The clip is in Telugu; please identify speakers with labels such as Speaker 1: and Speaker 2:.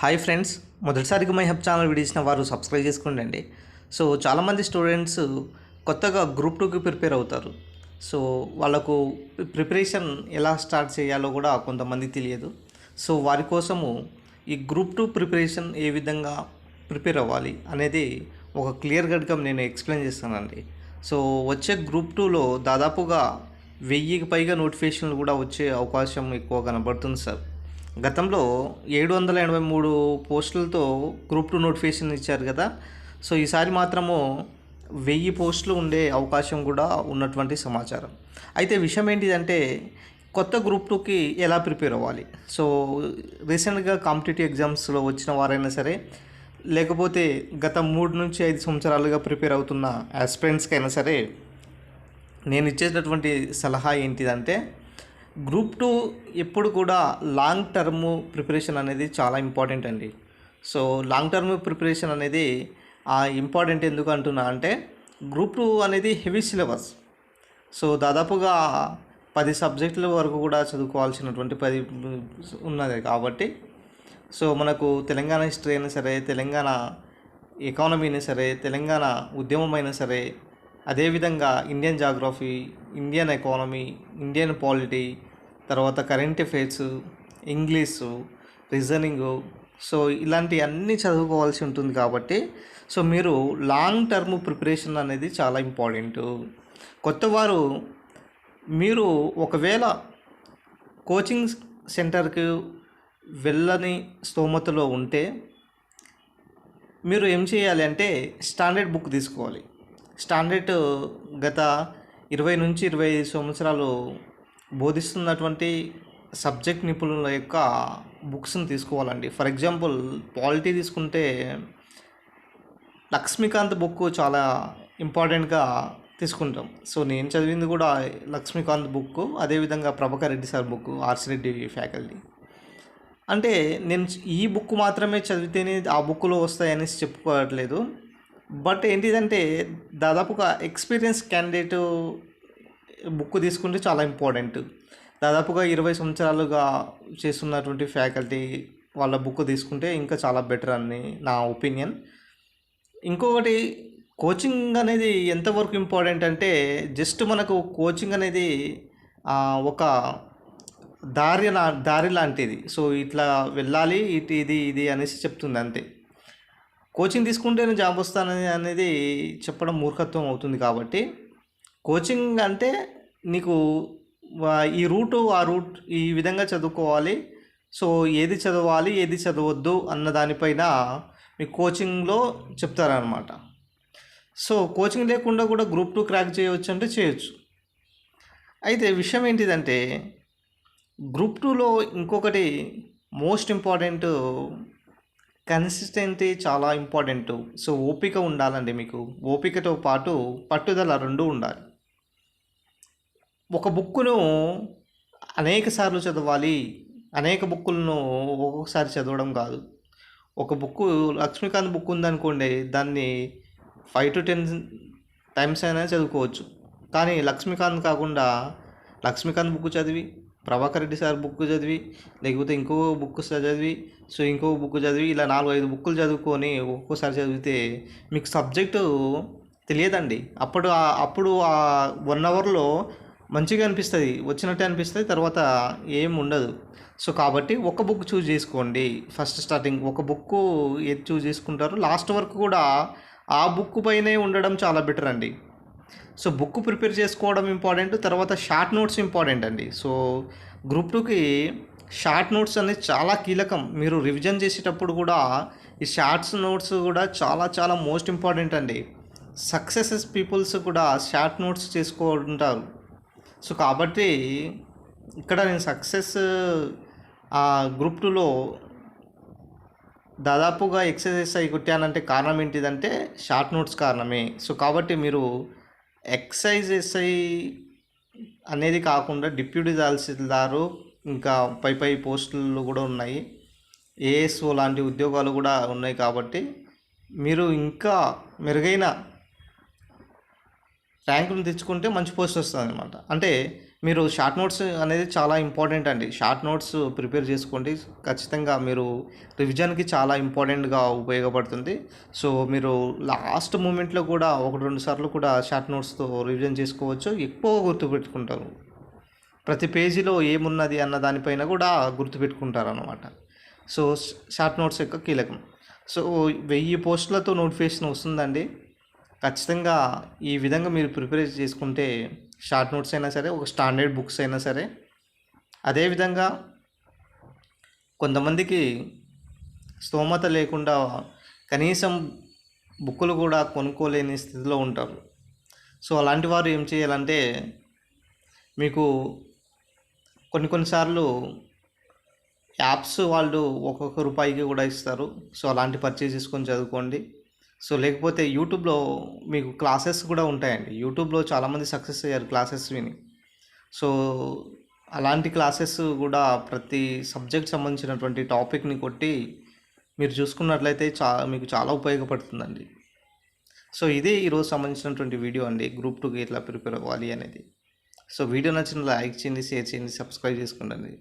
Speaker 1: Hi friends. మొదటిసారిగా మై హబ్ ఛానల్ వీడియోసిన వారు సబ్స్క్రైబ్ చేసుకోండి సో చాలామంది స్టూడెంట్స్ కొత్తగా గ్రూప్ టూకి ప్రిపేర్ అవుతారు. సో వాళ్ళకు ప్రిపరేషన్ ఎలా స్టార్ట్ చేయాలో కూడా కొంతమంది తెలియదు. సో వారి కోసము ఈ గ్రూప్ టూ ప్రిపరేషన్ ఏ విధంగా ప్రిపేర్ అవ్వాలి అనేది ఒక క్లియర్ కట్గా నేను ఎక్స్ప్లెయిన్ చేస్తానండి. సో వచ్చే గ్రూప్ టూలో దాదాపుగా వెయ్యికి పైగా నోటిఫికేషన్లు కూడా వచ్చే అవకాశం ఎక్కువ కనబడుతుంది సార్. గతంలో ఏడు వందల ఎనభై మూడు పోస్టులతో గ్రూప్ టూ నోటిఫికేషన్ ఇచ్చారు కదా. సో ఈసారి మాత్రము వెయ్యి పోస్టులు ఉండే అవకాశం కూడా ఉన్నటువంటి సమాచారం. అయితే విషయం ఏంటిదంటే కొత్త గ్రూప్ టూకి ఎలా ప్రిపేర్ అవ్వాలి? సో రీసెంట్గా కాంపిటేటివ్ ఎగ్జామ్స్లో వచ్చిన వారైనా సరే లేకపోతే గత మూడు నుంచి ఐదు సంవత్సరాలుగా ప్రిపేర్ అవుతున్న ఆస్పిరెంట్స్కి అయినా సరే నేను ఇచ్చేటటువంటి సలహా ఏంటిదంటే గ్రూప్ టూ ఎప్పుడు కూడా లాంగ్ టర్మ్ ప్రిపరేషన్ అనేది చాలా ఇంపార్టెంట్ అండి. సో లాంగ్ టర్మ్ ప్రిపరేషన్ అనేది ఆ ఇంపార్టెంట్ ఎందుకు అంటున్నా అంటే గ్రూప్ టూ అనేది హెవీ సిలబస్. సో దాదాపుగా పది సబ్జెక్టుల వరకు కూడా చదువుకోవాల్సినటువంటి పది ఉన్నది కాబట్టి సో మనకు తెలంగాణ హిస్టరీ అయినా సరే తెలంగాణ ఎకానమీ అయినా సరే తెలంగాణ ఉద్యమం అయినా సరే అదేవిధంగా Indian geography Indian economy Indian polity తర్వాత current affairs English reasoning so ఇలాంటి అన్నీ చదువుకోవాల్సి ఉంటుంది కాబట్టి సో మీరు లాంగ్ టర్మ్ ప్రిపరేషన్ అనేది చాలా ఇంపార్టెంట్. కొత్తవారు మీరు ఒకవేళ కోచింగ్ సెంటర్కి వెళ్ళని స్తోమతలో ఉంటే మీరు ఏం చేయాలి అంటే స్టాండర్డ్ బుక్ తీసుకోవాలి. స్టాండర్డ్ గత ఇరవై నుంచి ఇరవై ఐదు సంవత్సరాలు బోధిస్తున్నటువంటి సబ్జెక్ట్ నిపుణుల యొక్క బుక్స్ని తీసుకోవాలండి. ఫర్ ఎగ్జాంపుల్ పాలిటీ తీసుకుంటే లక్ష్మీకాంత్ బుక్ చాలా ఇంపార్టెంట్గా తీసుకుంటాం. సో నేను చదివింది కూడా లక్ష్మీకాంత్ బుక్ అదేవిధంగా Prabhakar Reddy sir book R C Reddy faculty. అంటే నేను ఈ బుక్ మాత్రమే చదివితేనే ఆ బుక్లో వస్తాయనేసి చెప్పుకోవట్లేదు. బట్ ఏంటిదంటే దాదాపుగా ఎక్స్పీరియన్స్ క్యాండిడేట్ బుక్ తీసుకుంటే చాలా ఇంపార్టెంట్. దాదాపుగా ఇరవై సంవత్సరాలుగా చేస్తున్నటువంటి ఫ్యాకల్టీ వాళ్ళ బుక్ తీసుకుంటే ఇంకా చాలా బెటర్ అని నా ఒపీనియన్. ఇంకొకటి కోచింగ్ అనేది ఎంతవరకు ఇంపార్టెంట్ అంటే జస్ట్ మనకు కోచింగ్ అనేది ఒక దారి దారి లాంటిది. సో ఇట్లా వెళ్ళాలి ఇటు ఇది ఇది అనేసి చెప్తుంది అంతే. కోచింగ్ తీసుకుంటేనే జాబ్ వస్తానని అనేది చెప్పడం మూర్ఖత్వం అవుతుంది కాబట్టి కోచింగ్ అంటే నీకు ఈ రూటు ఆ రూట్ ఈ విధంగా చదువుకోవాలి. సో ఏది చదవాలి ఏది చదవద్దు అన్న దానిపైన మీ కోచింగ్లో చెప్తారనమాట సో కోచింగ్ లేకుండా కూడా గ్రూప్ టూ క్రాక్ చేయవచ్చు అంటే చేయొచ్చు. అయితే విషయం ఏంటిదంటే గ్రూప్ టూలో ఇంకొకటి మోస్ట్ ఇంపార్టెంట్ కన్సిస్టెంటీ చాలా ఇంపార్టెంట్. సో ఓపిక ఉండాలండి మీకు. ఓపికతో పాటు పట్టుదల రెండు ఉండాలి. ఒక బుక్కును అనేక సార్లు చదవాలి. అనేక బుక్కులను ఒక్కొక్కసారి చదవడం కాదు. ఒక బుక్ లక్ష్మీకాంత్ బుక్ ఉందనుకోండి దాన్ని ఫైవ్ టు టెన్ టైమ్స్ అయినా చదువుకోవచ్చు. కానీ లక్ష్మీకాంత్ కాకుండా లక్ష్మీకాంత్ బుక్ చదివి ప్రభాకర్ రెడ్డి సార్ బుక్ చదివి లేకపోతే ఇంకో బుక్ చదివి సో ఇంకో బుక్ చదివి ఇలా నాలుగు ఐదు బుక్కులు చదువుకొని ఒక్కోసారి చదివితే మీకు సబ్జెక్టు తెలియదండి. అప్పుడు అప్పుడు ఆ వన్ అవర్లో మంచిగా అనిపిస్తుంది. వచ్చినట్టే అనిపిస్తుంది తర్వాత ఏం ఉండదు. సో కాబట్టి ఒక బుక్ చూజ్ చేసుకోండి. ఫస్ట్ స్టార్టింగ్ ఒక బుక్ ఏది చూజ్ చేసుకుంటారు లాస్ట్ వరకు కూడా ఆ బుక్ పైనే ఉండడం చాలా బెటర్ అండి. సో బుక్ ప్రిపేర్ చేసుకోవడం ఇంపార్టెంట్ తర్వాత షార్ట్ నోట్స్ ఇంపార్టెంట్ అండి. సో గ్రూప్ టూకి షార్ట్ నోట్స్ అనేది చాలా కీలకం. మీరు రివిజన్ చేసేటప్పుడు కూడా ఈ షార్ట్స్ నోట్స్ కూడా చాలా చాలా మోస్ట్ ఇంపార్టెంట్ అండి. సక్సెసెస్ పీపుల్స్ కూడా షార్ట్ నోట్స్ చేసుకుంటారు. సో కాబట్టి ఇక్కడ నేను సక్సెస్ గ్రూప్ టూలో దాదాపుగా ఎక్సర్సైజ్ అయి కొట్టానంటే కారణం ఏంటిదంటే షార్ట్ నోట్స్ కారణమే. సో కాబట్టి మీరు ఎక్సైజ్ ఎస్ఐ అనేది కాకుండా డిప్యూటీ తహసీల్దారు ఇంకా పై పై పోస్టులు కూడా ఉన్నాయి. ఏఎస్ఓ లాంటి ఉద్యోగాలు కూడా ఉన్నాయి కాబట్టి మీరు ఇంకా మెరుగైన ర్యాంకులు తెచ్చుకుంటే మంచి పోస్ట్ వస్తుంది అనమాట అంటే మీరు షార్ట్ నోట్స్ అనేది చాలా ఇంపార్టెంట్ అండి. షార్ట్ నోట్స్ ప్రిపేర్ చేసుకోండి. ఖచ్చితంగా మీరు రివిజన్కి చాలా ఇంపార్టెంట్గా ఉపయోగపడుతుంది. సో మీరు లాస్ట్ మూమెంట్లో కూడా ఒకటి రెండు సార్లు కూడా షార్ట్ నోట్స్తో రివిజన్ చేసుకోవచ్చు. ఎక్కువ గుర్తుపెట్టుకుంటారు ప్రతి పేజీలో ఏమున్నది అన్న దానిపైన కూడా గుర్తుపెట్టుకుంటారు అనమాట సో షార్ట్ నోట్స్ యొక్క కీలకం. సో వెయ్యి పోస్టులతో నోటిఫికేషన్ వస్తుందండి. ఖచ్చితంగా ఈ విధంగా మీరు ప్రిపేర్ చేసుకుంటే షార్ట్ నోట్స్ అయినా సరే ఒక స్టాండర్డ్ బుక్స్ అయినా సరే అదేవిధంగా కొంతమందికి స్తోమత లేకుండా కనీసం బుక్కులు కూడా కొనుక్కోలేని స్థితిలో ఉంటారు. సో అలాంటి వారు ఏం చేయాలంటే మీకు కొన్ని కొన్నిసార్లు యాప్స్ వాళ్ళు ఒక్కొక్క రూపాయికి కూడా ఇస్తారు. సో అలాంటి పర్చేజ్ చేసుకొని చదువుకోండి. సో లేకపోతే యూట్యూబ్లో మీకు క్లాసెస్ కూడా ఉంటాయండి. యూట్యూబ్లో చాలామంది సక్సెస్ అయ్యారు క్లాసెస్ విని. సో అలాంటి క్లాసెస్ కూడా ప్రతి సబ్జెక్ట్ సంబంధించినటువంటి టాపిక్ని కొట్టి మీరు చూసుకున్నట్లయితే చా మీకు చాలా ఉపయోగపడుతుందండి. సో ఇదే ఈరోజు సంబంధించినటువంటి వీడియో అండి. గ్రూప్ టూకి ఎట్లా ప్రిపేర్ అవ్వాలి అనేది. సో వీడియో నచ్చిన లైక్ చేయండి షేర్ చేయండి సబ్స్క్రైబ్ చేసుకోండి